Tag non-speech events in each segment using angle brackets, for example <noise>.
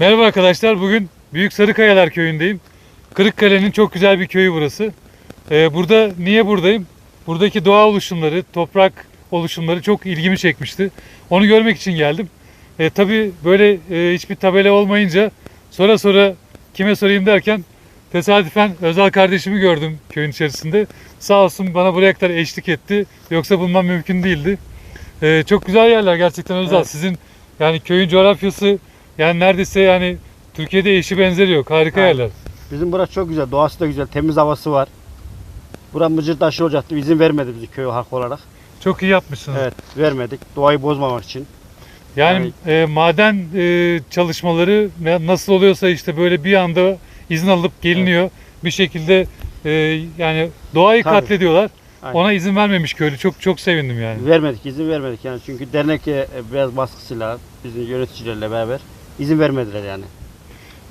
Merhaba arkadaşlar. Bugün Büyük Sarıkayalar köyündeyim. Kırıkkale'nin çok güzel bir köyü burası. Ee, burada niye buradayım? Buradaki doğa oluşumları, toprak oluşumları çok ilgimi çekmişti. Onu görmek için geldim. Ee, tabii böyle e, hiçbir tabela olmayınca sonra sonra kime sorayım derken tesadüfen Özal kardeşimi gördüm köyün içerisinde. Sağ olsun bana buraya kadar eşlik etti. Yoksa bulmam mümkün değildi. Ee, çok güzel yerler gerçekten Özal. Evet. Sizin yani köyün coğrafyası yani neredeyse yani Türkiye'de eşi benzeri yok. Harika Aynen. yerler. Bizim burası çok güzel. Doğası da güzel. Temiz havası var. Buram mıcır taşı olacaktı. İzin vermedi bizi köy halk olarak. Çok iyi yapmışsınız. Evet vermedik. Doğayı bozmamak için. Yani e, maden e, çalışmaları ne- nasıl oluyorsa işte böyle bir anda izin alıp geliniyor. Bir şekilde e, yani doğayı Tabii. katlediyorlar. Aynen. Ona izin vermemiş köylü. Çok çok sevindim yani. Vermedik. izin vermedik yani. Çünkü dernek e, beyaz baskısıyla bizim yöneticilerle beraber izin vermediler yani.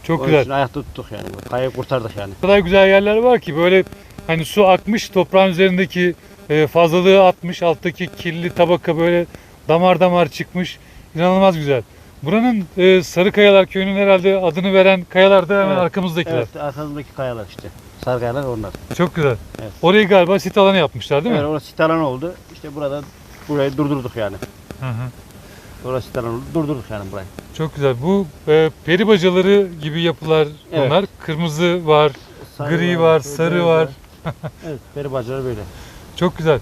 Çok Onun güzel. için ayakta tuttuk yani. Kayayı kurtardık yani. O kadar güzel yerler var ki böyle hani su akmış toprağın üzerindeki e, fazlalığı atmış alttaki kirli tabaka böyle damar damar çıkmış inanılmaz güzel. Buranın e, Sarıkayalar köyünün herhalde adını veren kayalar da hemen Evet. arkamızdakiler. Evet arkamızdaki kayalar işte. Sarı kayalar onlar. Çok güzel. Evet. Orayı galiba sit alanı yapmışlar değil mi? Evet orası sit alanı oldu. İşte burada burayı durdurduk yani. Hı hı. Oldu. Durdurduk yani burayı. Çok güzel. Bu e, peri bacaları gibi yapılar Evet. bunlar. Kırmızı var. Gri var, sarı beyaz var. <laughs> evet peri bacaları böyle. Çok güzel.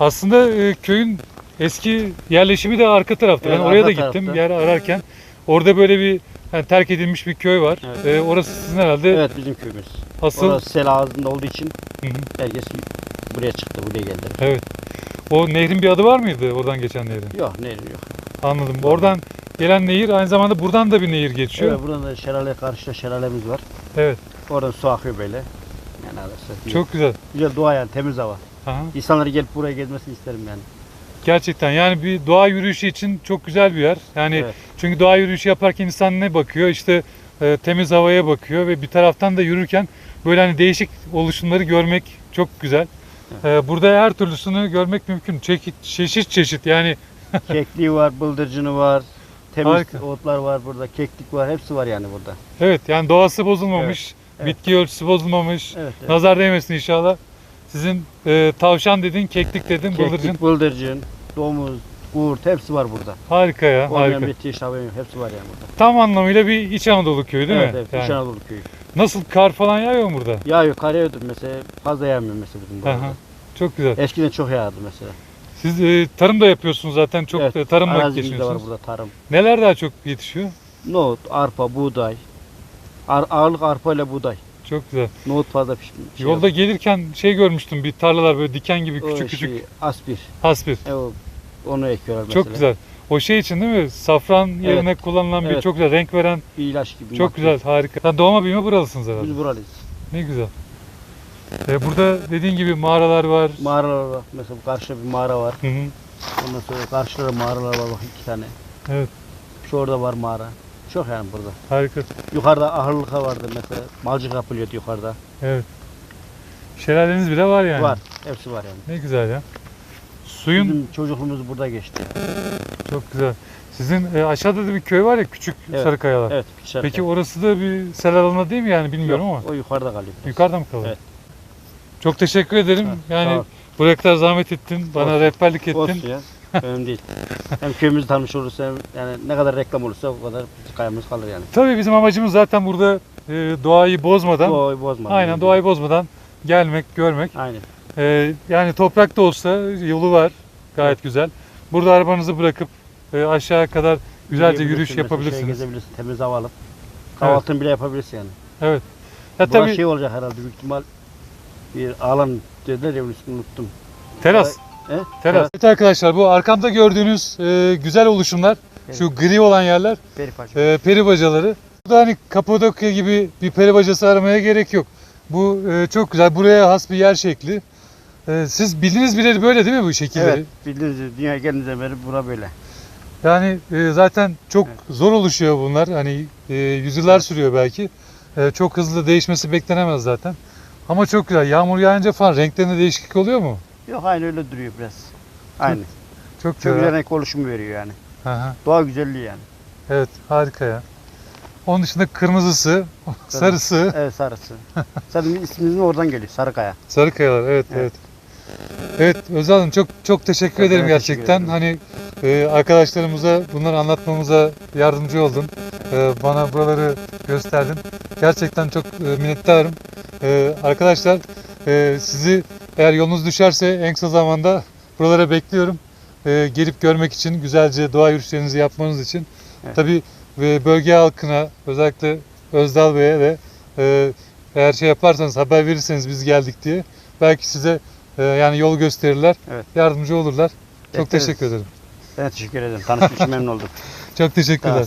Aslında e, köyün eski yerleşimi de arka tarafta. Evet, ben oraya da arka gittim tarafta. yer ararken. Orada böyle bir yani terk edilmiş bir köy var. Evet. E, orası sizin herhalde Evet bizim köyümüz. asıl. Orası sel ağzında olduğu için Hı hı. herkes buraya çıktı, buraya geldi. Evet. O nehrin bir adı var mıydı oradan geçen nehrin? Yok nehir yok. Anladım. Oradan gelen nehir aynı zamanda buradan da bir nehir geçiyor. Evet buradan da şelale karşıda şelalemiz var. Evet. Oradan su akıyor böyle. Yani arası. Çok güzel. güzel doğa yani temiz hava. Aha. İnsanları gelip buraya gezmesini isterim yani. Gerçekten yani bir doğa yürüyüşü için çok güzel bir yer. Yani Evet. çünkü doğa yürüyüşü yaparken insan ne bakıyor? İşte e, temiz havaya bakıyor ve bir taraftan da yürürken böyle hani değişik oluşumları görmek çok güzel. E, burada her türlüsünü görmek mümkün. Çeşit çeşit çeşit yani <laughs> Kekliği var, bıldırcını var. Temiz Harika. otlar var burada, keklik var, hepsi var yani burada. evet yani doğası bozulmamış, evet. bitki örtüsü bozulmamış. Evet. evet. Nazar değmesin inşallah. Sizin e, tavşan dedin, keklik dedin, bıldırcın. Keklik, bıldırcın, domuz, kurt hepsi var burada. Harika ya, Olmayan harika. hayvan yok, hepsi var yani burada. Tam anlamıyla bir İç Anadolu köyü değil evet, mi? Evet, Yani İç Anadolu köyü. Nasıl kar falan yağıyor mu burada? Yağıyor, kar yağıyordur mesela. Fazla yağmıyor mesela bizim burada. Aha, Çok güzel. Eskiden çok yağardı mesela. Siz e, tarım da yapıyorsunuz zaten. Çok Evet, tarımla Arazimiz de var geçiniyorsunuz. burada tarım. Neler daha çok yetişiyor? Nohut, arpa, buğday. Ar- ağırlık arpa ile buğday. Çok güzel. Nohut fazla pişmiş. Şey Yolda gelirken şey görmüştüm. Bir tarlalar böyle diken gibi küçük küçük şey, aspir. hasbir. E, o- onu ekiyorlar mesela. Çok güzel. O şey için değil mi? Safran yerine kullanılan bir Evet. çok güzel renk veren Bir ilaç gibi. çok makine. güzel harika. Sen doğma büyüme buralısınız herhalde. Biz buralıyız. Ne güzel. E, burada dediğin gibi mağaralar var. Mağaralar var. Mesela bu karşıda bir mağara var. Hı hı. Ondan sonra karşıda da mağaralar var bak iki tane. Evet Şu orada var mağara. Çok yani burada. harika. Yukarıda ahırlıka vardı mesela. Malcık yapılıyordu yukarıda. Evet. Şelaleniz bile var yani. Var. Hepsi var yani. Ne güzel ya. Suyun Bizim çocukluğumuz burada geçti. çok güzel. Sizin e, aşağıda da bir köy var ya küçük Evet. Sarıkayalar. Evet. Küçük Peki orası da bir sel alanı değil mi yani bilmiyorum ama. O yukarıda kalıyor. Yukarıda mı kalıyor? Evet. Çok teşekkür ederim. Ha, yani buraya kadar zahmet ettin. Bana rehberlik ettin. Olsun ya. Önemli değil. Hem köyümüzü tanımış olursa hem yani ne kadar reklam olursa o kadar kayamız kalır yani. Tabii bizim amacımız zaten burada e, doğayı bozmadan, Doğayı bozmadan. aynen doğayı bozmadan gelmek, görmek. Aynen. E, yani toprakta olsa yolu var. Gayet güzel. Burada arabanızı bırakıp e, aşağı kadar güzelce yürüyüş Şey yapabilirsiniz. gezebilirsin, temiz hava alıp. Kahvaltını bile yapabilirsin yani. Evet. Ya Burası tabii şey olacak herhalde büyük ihtimal bir alan dediler ya ismini unuttum. teras. He? Teras. Evet arkadaşlar bu arkamda gördüğünüz e, güzel oluşumlar, şu gri olan yerler Peri e, peri bacaları. Burada hani Kapadokya gibi bir peri bacası aramaya gerek yok. Bu e, çok güzel. Buraya has bir yer şekli. E, siz bildiğiniz bileli böyle değil mi bu şekilleri? Evet, bildiğiniz gibi dünya geldiğinizden beri bura böyle. Yani e, zaten çok Evet. zor oluşuyor bunlar. Hani e, yüzyıllar sürüyor belki. E, çok hızlı değişmesi beklenemez zaten. Ama çok güzel. Yağmur yağınca falan renklerinde değişiklik oluyor mu? Yok aynı öyle duruyor biraz. Aynı. Çok Çok güzel. güzel renk oluşumu veriyor yani. Hı hı. Doğa güzelliği yani. Evet harika ya. Onun dışında kırmızısı, sarısı, Evet sarısı. Zaten ismimizin oradan geliyor. Sarıkaya. sarı kayalar. Evet, evet. Evet. Evet, Özal Hanım çok çok teşekkür Ben ederim teşekkür gerçekten. ederim. Hani e, arkadaşlarımıza bunları anlatmamıza yardımcı oldun. E, bana buraları gösterdin. Gerçekten çok e, minnettarım. E, arkadaşlar e, sizi eğer yolunuz düşerse en kısa zamanda buralara bekliyorum. E, gelip görmek için, güzelce doğa yürüyüşlerinizi yapmanız için. Evet. Tabii e, bölge halkına, özellikle Özdal Bey'e de e, eğer şey yaparsanız haber verirseniz biz geldik diye belki size e, yani yol gösterirler, Evet. yardımcı olurlar. Çok Bekleriz. teşekkür ederim. Ben teşekkür ederim. Tanıştığım için memnun oldum. <laughs> Çok teşekkürler. Ol.